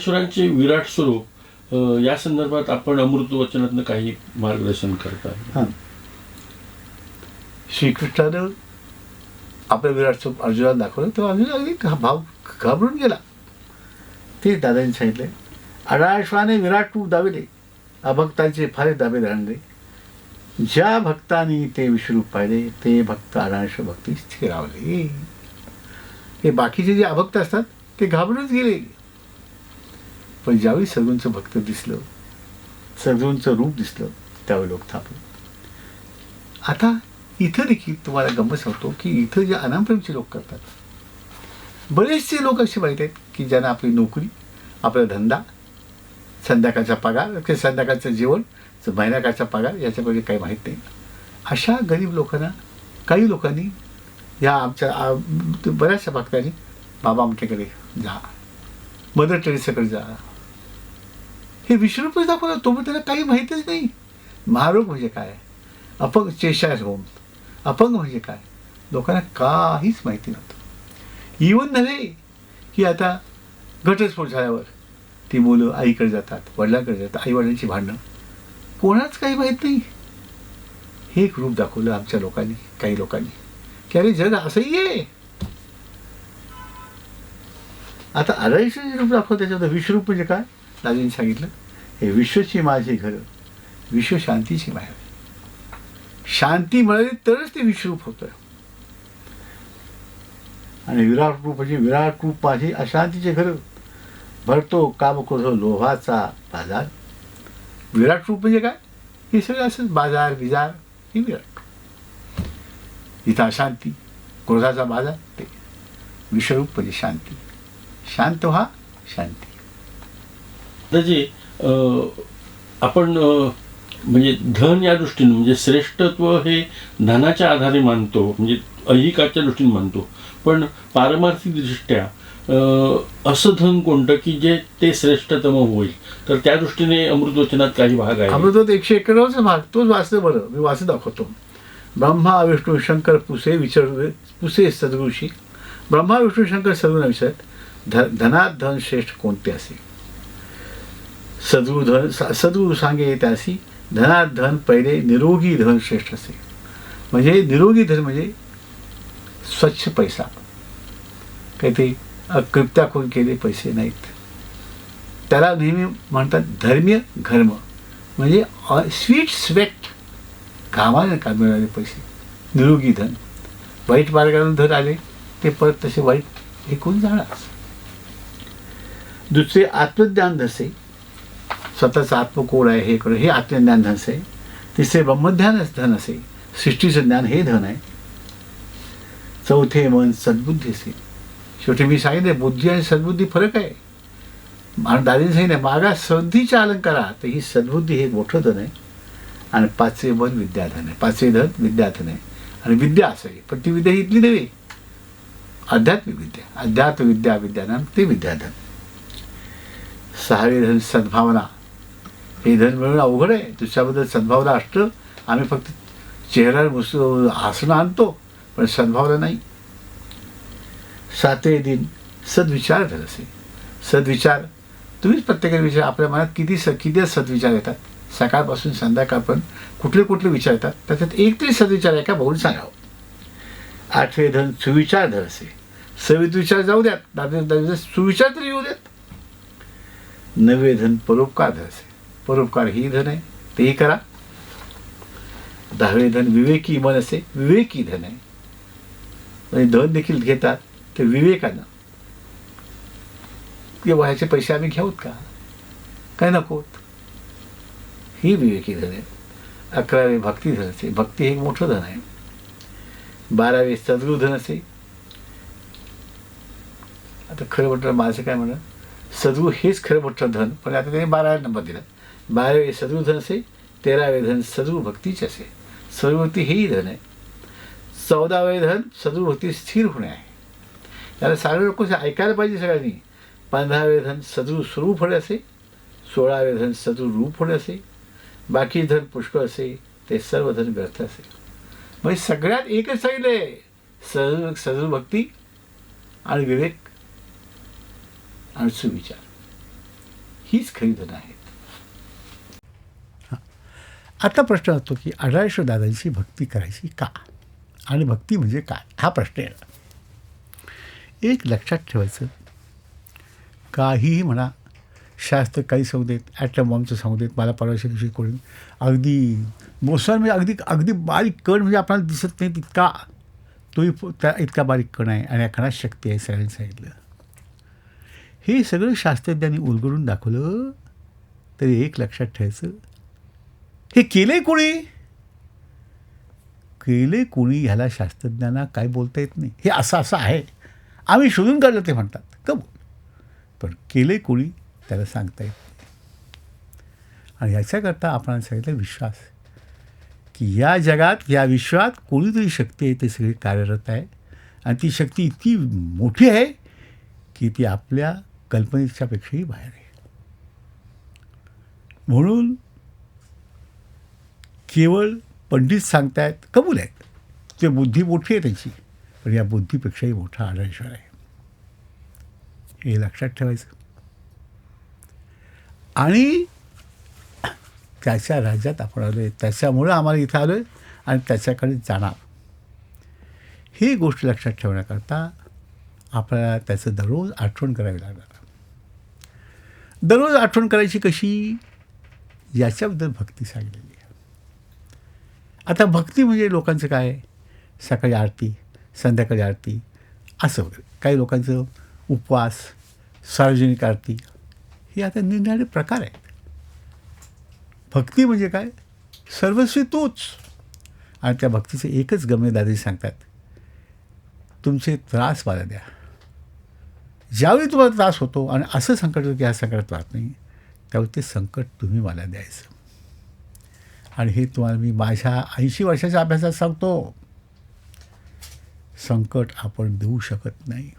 ज्ञानेश्वरांचे विराट स्वरूप या संदर्भात आपण अमृत वचनातनं काही मार्गदर्शन करता हां. श्रीकृष्णानं आपलं विराट स्वरूप अर्जुनाला दाखवलं तेव्हा अर्जुन अगदी भाव घाबरून गेला. ते दादांनी सांगितले अडाश्वाने विराट रूप दाविले अभक्तांचे फारे दाबे धरले ज्या भक्तांनी ते विश्वरूप पाहिले ते भक्त अडाश्व भक्ती स्थिरावले. हे बाकीचे जे अभक्त असतात ते घाबरूनच गेले. पण ज्यावेळी सद्गुरूंचं भक्त दिसलं सद्गुरूंचं रूप दिसलं त्यावेळी लोक थांबले. आता इथं देखील तुम्हाला गमत सांगतो की इथं जे अनामप्रेमचे लोक करतात बरेचसे लोक असे माहीत आहेत की ज्यांना आपली नोकरी आपला धंदा संध्याकाळचा पगार किंवा संध्याकाळचं जेवण महिन्याकाळचा पगार याच्यापैकी काही माहीत नाही. अशा गरीब लोकांना काही लोकांनी या आमच्या बऱ्याचशा भक्तांनी बाबा आमच्याकडे जा मदर टेरेसाकडे जा हे विश्वरूपच दाखवलं तो पण त्याला काही माहीतच नाही. महारोग म्हणजे काय? अपंग चेशार होम अपंग म्हणजे काय? लोकांना काहीच माहिती नव्हतं. इवन नव्हे की आता घटस्फोट झाल्यावर ती मुलं आईकडे जातात वडिलांकडे जातात आई वडिलांची भांडणं. कोणाच काही माहीत नाही. हे एक रूप दाखवलं आमच्या लोकांनी काही लोकांनी. की अरे जग असंही आहे. आता आदर्शचे रूप दाखवलं त्याच्यामध्ये विश्वरूप म्हणजे काय? दादांनी सांगितलं हे विश्वची माझी घर विश्व शांतीची माहेर शांती मिळाली तरच ते विश्वरूप होतं आणि विराट रूप म्हणजे विराट रूप माझे अशांतीचे घर. भरतो काम करतो लोहाचा बाजार. विराट रूप म्हणजे काय? हे सगळं असंच बाजार बिजार हे विराट इथं अशांती क्रोधाचा बाजार ते. विश्वरूप म्हणजे शांती. शांत व्हा शांती. दादाजी आपण म्हणजे धन या दृष्टीने म्हणजे श्रेष्ठत्व हे धनाच्या आधारे मानतो म्हणजे अहिकाच्या दृष्टीने मानतो. पण पारमार्थिक दृष्ट्या असं धन कोणतं की जे ते श्रेष्ठतम होईल? तर त्या दृष्टीने अमृतवचनात काही भाग आहे. अमृतवत एकशे एकोणच भाग तोच वाचलं बरं. मी वाचून दाखवतो. ब्रह्मा विष्णू शंकर पुसे विचार पुसे सद्गुरुशी. ब्रह्मा विष्णू शंकर सद्गुण विचारत ध धनात धन श्रेष्ठ कोणते असेल? सद्गुरु धन स- सद्गुरु सांगे त्यासी धनात धन पहिले निरोगी धन श्रेष्ठ असे म्हणजे निरोगी धन म्हणजे स्वच्छ पैसा. काही ते अकृत्या कोण केले पैसे नाहीत. त्याला नेहमी म्हणतात धर्मीय घर्म. म्हणजे स्वीट स्वेट घामाने का मिळाले पैसे? निरोगी धन. वाईट मार्गाने धन आले ते परत तसे वाईट हे कोण जाणार? दुसरे आत्मज्ञान जसे स्वतःचं आत्मकोड आहे हे करू हे आत्मज्ञान धनस आहे तिसरे ब्रह्मज्ञान धन असे सृष्टीचं ज्ञान हे धन आहे. चौथे मन सद्बुद्धी असे शेवटी मी सांगितले बुद्धी आणि सद्बुद्धी फरक आहे. आणि दादीने सांगितलं मागा सद्धीच्या अलंकारात तर ही सद्बुद्धी हे मोठं धन आहे. आणि पाचवे मन विद्याधन आहे. पाचवे धन विद्याधन आहे. आणि विद्या असं आहे. पण ती विद्या इथली नव्हे. अध्यात्मिक विद्या. अध्यात्म विद्या विद्याधन ते विद्याधन सहावे धन सद्भावना. हे धन मिळवणं अवघड आहे तुझ्याबद्दल सद्भावना असतं आम्ही फक्त चेहऱ्यावर मुस आसनं आणतो पण सद्भावना नाही। सातवे दिन सद्विचार धरसे सद्विचार तुम्हीच प्रत्येकाने विचार आपल्या मनात किती स किती सद्विचार येतात? सकाळपासून संध्याकाळपर्यंत कुठले कुठले विचार येतात? त्याच्यात एक तरी सद्विचार आहे का बघून सांगावं आठवे धन सुविचार धरसे असे जाऊ द्यात दादा दादा सुविचार तरी येऊ द्यात। नवे धन परोपकार धरसे परोपकार ही धन आहे तेही करा. दहावे धन विवेकी मन असे विवेकी धन आहे. म्हणजे धन देखील घेतात ते विवेकानं. की व्हायचे पैसे आम्ही घेऊत का? काय नकोत ही विवेकी धन आहे. अकरावे भक्ती धन असे. भक्ती हे एक मोठं धन आहे. बारावे सद्गुरु धन असे. आता खरं म्हटलं माझं काय म्हणणं? सद्गुरू हेच खरं मोठं धन पण आता त्याने बारावे नंबर दिला. बारावे सद्गुरु धन असे तेरावे धन सद्गुरु भक्तीचे असे सद्गुरुभक्ती हेही धन आहे चौदावे धन सद्गुरुभक्ती स्थिर होणे आहे याला सारे लोक ऐकायला पाहिजे सगळ्यांनी पंधरावे धन सदरू सुरू होणे असे सोळावे धन सदरू रूप फळे असे बाकी धन पुष्कळ असे ते सर्व धन व्यर्थ असे म्हणजे सगळ्यात एकच सांगितलंय सदृ सदृ भक्ती आणि विवेक आणि सुविचार. हीच खरी धन आहेत आता प्रश्न असतो की आढळेश्वर दादांची भक्ती करायची का? आणि भक्ती म्हणजे काय? हा प्रश्न आहे एक लक्षात ठेवायचं. काहीही म्हणा शास्त्र काही सांगू देत ॲटम बॉम्बचं सांगू देत मला परवाच्या दिवशी कोणी अगदी मोसर म्हणजे अगदी अगदी बारीक कण म्हणजे आपल्याला दिसत नाही तितका तोही त्या इतका बारीक कण आहे आणि या कणात शक्ती आहे सगळ्यांनी सांगितलं. हे सगळं शास्त्रज्ञांनी उलगडून दाखवलं. तरी एक लक्षात ठेवायचं. हे केले कोणी केले कोणी ह्याला शास्त्रज्ञांना काय बोलता येत नाही. हे असं असं आहे. आम्ही शोधून काढलं ते म्हणतात. कबूल पण केले कोणी त्याला सांगता येत आणि याच्याकरता आपण सांगितलं विश्वास की या जगात या विश्वात कोणीतरी शक्ती आहे ते सगळे कार्यरत आहे. आणि ती शक्ती इतकी मोठी आहे की ती आपल्या कल्पनेच्यापेक्षाही बाहेर आहे. म्हणून केवळ पंडित सांगतायत कबूल आहेत. ते बुद्धी मोठी आहे त्यांची पण या बुद्धीपेक्षाही मोठा आढळेश्वर आहे. हे लक्षात ठेवायचं. आणि त्याच्या राज्यात आपण आलो आहे त्याच्यामुळं आम्हाला इथं आलो आहे आणि त्याच्याकडे जाणार. ही गोष्ट लक्षात ठेवण्याकरता आपल्याला त्याचं दररोज आठवण करावी लागणार. दररोज आठवण करायची कशी? याच्याबद्दल भक्ती सांगलेली आता भक्ती म्हणजे लोकांचं काय? सकाळी आरती संध्याकाळी आरती असं वगैरे. काही लोकांचं उपवास सार्वजनिक आरती हे आता निरनिराळे प्रकार आहेत. भक्ती म्हणजे काय? सर्वस्वी तोच. आणि त्या भक्तीचे एकच गम्य दादी सांगतात. तुमचे त्रास मला द्या. ज्यावेळी तुम्हाला त्रास होतो आणि असं संकट होतं की ह्या संकटात त्रास नाही त्यावेळी ते संकट तुम्ही मला द्यायचं. आणि हे तुम्हाला मी माझ्या ऐंशी वर्षाच्या अभ्यासात सांगतो. संकट आपण देऊ शकत नाही.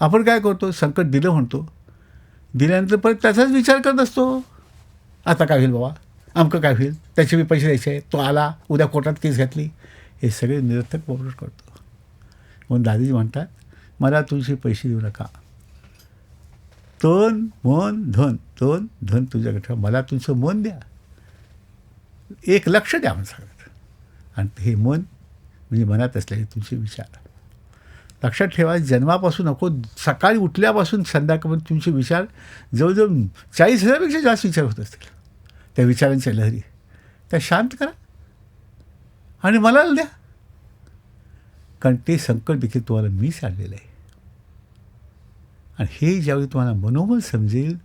आपण काय करतो? संकट दिलं म्हणतो. दिल्यानंतर परत त्याचाच विचार करत असतो. आता काय होईल बाबा? अमकं काय होईल? त्याचे मी पैसे द्यायचे तो आला उद्या कोर्टात केस घातली. हे सगळे निरर्थक बरोबर करतो. म्हणून दादीजी म्हणतात मला तुझे पैसे देऊ नका. तन मन धन तन धन तुझ्याकडे मला तुमचं मन द्या. एक लक्ष द्या म्हणून सांगत आणि हे मन म्हणजे मनात असलेले तुमचे विचार. लक्षात ठेवा जन्मापासून नको सकाळी उठल्यापासून संध्याकाळपर्यंत तुमचे विचार जवळजवळ चाळीस हजारपेक्षा जास्त विचार होत असतील. त्या विचारांच्या लहरी. त्या शांत करा. आणि मला द्या. कारण ते संकट देखील तुम्हाला मीच आणलेलं आहे. आणि हे ज्यावेळी तुम्हाला मनोबल समजेल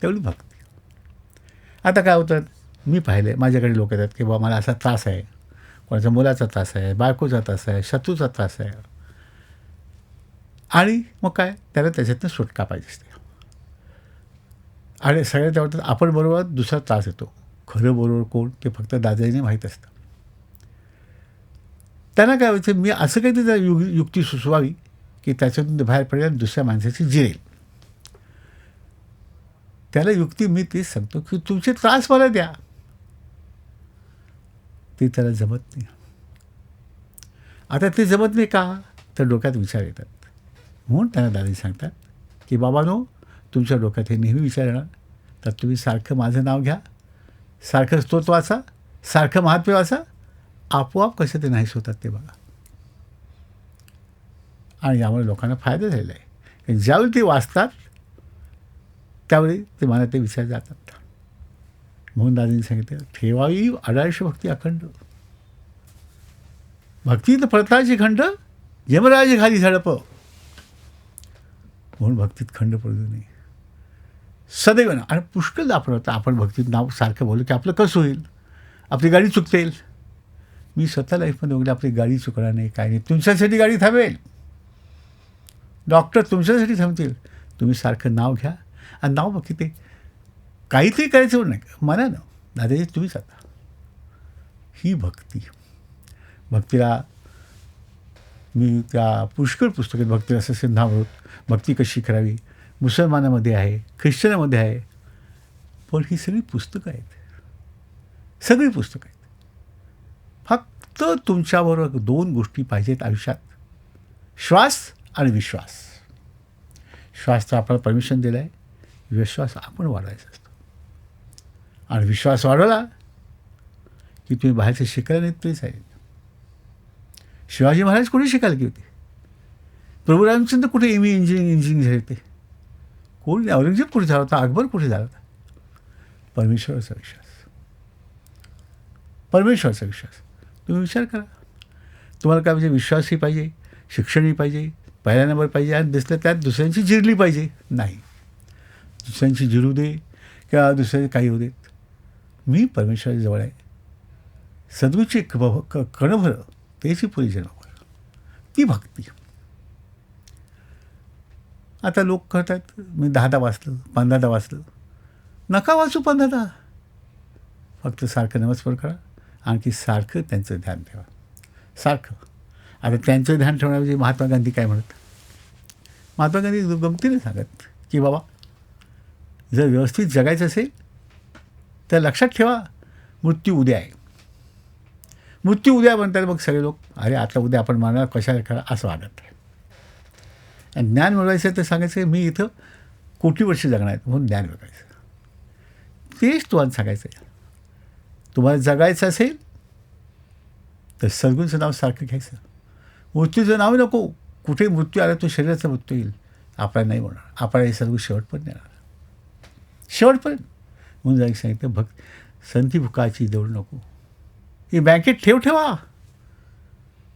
त्यावेळी भक्ती. आता काय होतं? मी पाहिले माझ्याकडे लोक येतात की बाबा मला असा त्रास आहे. कोणाचा मुलाचा त्रास आहे बायकोचा त्रास आहे शत्रूचा त्रास आहे. आणि मग काय? त्याला त्याच्यातनं सुटका पाहिजे असते. आणि सगळ्यात वाटतात आपण बरोबर दुसरा त्रास येतो खरं बरोबर कोण? ते फक्त दादाजीने माहीत असतं. त्यांना काय व्हायचं मी असं काहीतरी त्या यु युक्ती सुचवावी की त्याच्यातून बाहेर पडेल आणि दुसऱ्या माणसाची जिरेल त्याला युक्ती मी तेच सांगतो की तुमचे त्रास मला द्या. ती त्याला जमत नाही. आता ते जमत नाही का? तर डोक्यात विचार येतात. म्हणून त्यांना दादी सांगतात की बाबानो तुमच्या डोक्यात हे नेहमी विचार येणार. तर तुम्ही सारखं माझं नाव घ्या. सारखं स्तोत्र वाचा. सारखं महात्म्य वाचा. आपोआप कसं ते नाहीच होतात ते बघा. आणि यामुळे लोकांना फायदा झालेला आहे. ज्यावेळी ते वाचतात त्यावेळी ते मला ते विचार जातात. म्हणून दादांनी सांगितलं ठेवावी अडायश भक्ती अखंड. भक्ती तर प्रताची खंड यमराज घाली झडप. म्हणून भक्तीत खंड पडू नये. सदैव ना आणि पुष्कळ आपण होतं आपण भक्तीत नाव सारखं बोलू की आपलं कसं होईल? आपली गाडी चुकतेल. मी स्वतः लाईफमध्ये वगैरे आपली गाडी चुकणार नाही काय नाही. तुमच्यासाठी गाडी थांबेल. डॉक्टर तुमच्यासाठी थांबतील. तुम्ही सारखं नाव घ्या. आणि नाव बघ ते काहीतरी करायचं नाही. मला ना दादाजी तुम्हीच आता ही भक्ती. भक्तीला मी त्या पुष्कळ पुस्तकात भक्तीला असं सिद्धामृत भक्ती कशी करावी? मुसलमानामध्ये आहे ख्रिश्चनामध्ये आहे. पण ही सगळी पुस्तकं आहेत. सगळी पुस्तकं आहेत. फक्त तुमच्याबरोबर दोन गोष्टी पाहिजेत आयुष्यात. श्वास आणि विश्वास. श्वास तर आपल्याला परमिशन दिलं आहे विश्वास आपण वाढवायचा असतो. आणि विश्वास वाढवला की तुम्ही बाहेरचे शिकायला नाहीत तुम्ही सांगितलं शिवाजी महाराज कुठे शिकायला की होते? प्रभू रामचंद्र कुठे एम इंजिनिअरिंग इंजिनिअरिंग झाले होते? कोण? औरंगजेब कुठे झाला होता? अकबर कुठे झाला होता? परमेश्वराचा विश्वास. परमेश्वराचा विश्वास. तुम्ही विचार करा. तुम्हाला काय म्हणजे विश्वासही पाहिजे शिक्षणही पाहिजे पहिला नंबर पाहिजे आणि दिसलं त्यात दुसऱ्यांची जिरली पाहिजे. नाही. दुसऱ्यांची जिरू दे किंवा दुसऱ्यांचे काही होऊ देत. मी परमेश्वराजवळ आहे. सद्गुची क कणभर त्याची पुरी जनावर ती भक्ती. आता लोक करतात मी दहादा वाचलं पंधरादा वाचलं. नका वाचू पंधरादा. फक्त सारखं नमस्कार करा. आणखी सारखं त्यांचं ध्यान ठेवा. सारखं. आता त्यांचं ध्यान ठेवण्याऐवजी महात्मा गांधी काय म्हणत? महात्मा गांधी गमतीने सांगत की बाबा जर व्यवस्थित जगायचं असेल तर लक्षात ठेवा मृत्यू उद्या आहे. मृत्यू उद्या म्हणतात मग सगळे लोक. अरे आता उद्या आपण मानणार कशाला करा असं वागत आहे आणि ज्ञान मिळवायचं तर सांगायचं मी इथं कोटी वर्ष जगणार आहेत म्हणून ज्ञान मिळवायचं. तेच तुम्हाला सांगायचं आहे. तुम्हाला जगायचं असेल तर सद्गुणचं नाव सारखं घ्यायचं. मृत्यूचं नाव नको. कुठे मृत्यू आला तो शरीराचा मृत्यू येईल. आपल्याला नाही होणार. आपल्याला हे सद्गुण शेवटपर्यंत येणार. शेवटपर्यंत. म्हणून जाईल सांगितलं भक्त संती भुकाची दौड नको. ही बँकेत ठेव ठेवा.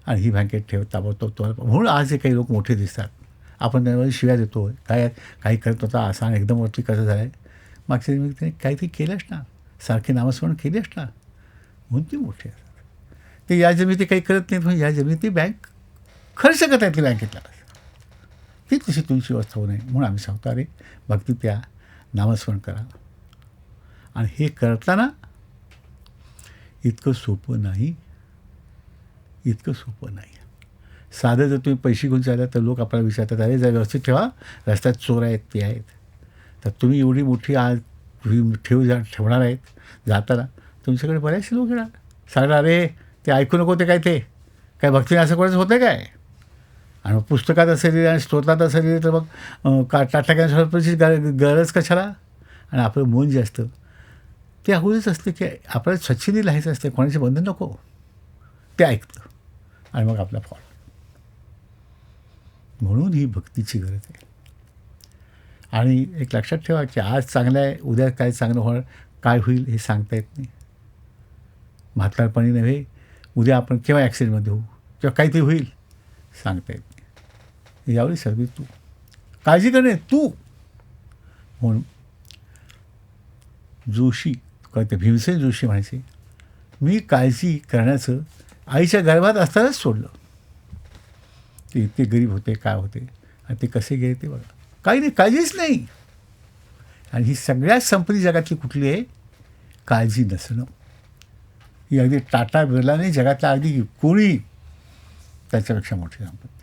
आणि ही बँकेत ठेव ताबडतोब तुम्हाला म्हणून आज जे काही लोक मोठे दिसतात. आपण त्यांना शिव्या देतो. काय काही करत होता असा एकदम वरती कसं झालं आहे मागच्या दिवशी त्यांनी काहीतरी केलंच ना. सारखे नामस्मरण केलेच ना. म्हणून ती मोठी असतात. ते या जमिनीत काही करत नाहीत म्हणून या जमिनीत ती बँक खर्च करत आहेत ती बँकेतला ती तशी तुमची व्यवस्था होऊ नये म्हणून आम्ही सांगतो अरे भक्ती त्या नामस्मरण करा. आणि हे करताना इतकं सोपं नाही. इतकं सोपं नाही. साधं जर तुम्ही पैसे घेऊन चालला तर लोक आपल्याला विचारतात अरे जर व्यवस्थित ठेवा. रस्त्यात चोर आहेत ते आहेत. तर तुम्ही एवढी मोठी आज ठेव जा ठेवणार आहेत जाताना तुमच्याकडे बरेचसे लोक येणार. सांगणार अरे ते ऐकू नको ते काय ते? काय भक्तीने असं कोणाचं होतं काय? आणि मग पुस्तकात असेल आणि स्तोत्रात असेल तर मग का टाटाक्यांची गरज कशाला? आणि आपलं मन जे असतं ते अगोदरच असतं की आपल्याला स्वच्छिनी लिहायचं असते कोणाचे बंधन नको. ते ऐकतं. आणि मग आपला फॉल म्हणून ही भक्तीची गरज आहे. आणि एक लक्षात ठेवा की आज चांगलं आहे उद्या काय चांगलं होणार काय होईल हे सांगता येत नाही. म्हातारपणी नव्हे उद्या आपण केव्हा ॲक्सिडेंटमध्ये होऊ किंवा काहीतरी होईल सांगता येत नाही. यावेळी सर्वी तू. काळजी करणे तू. म्हणून जोशी कळते भीमसेन जोशी म्हणायचे मी काळजी करण्याचं आईच्या गर्भात असतानाच सोडलं. ते इतके गरीब होते काय होते आणि ते कसे गेले ते बघा. काही नाही काळजीच नाही. आणि ही सगळ्यात संपत्ती जगातली कुठली आहे? काळजी नसणं. ही अगदी टाटा बिर्लाने जगातला अगदी कोणी त्याच्यापेक्षा मोठी संपत्ती.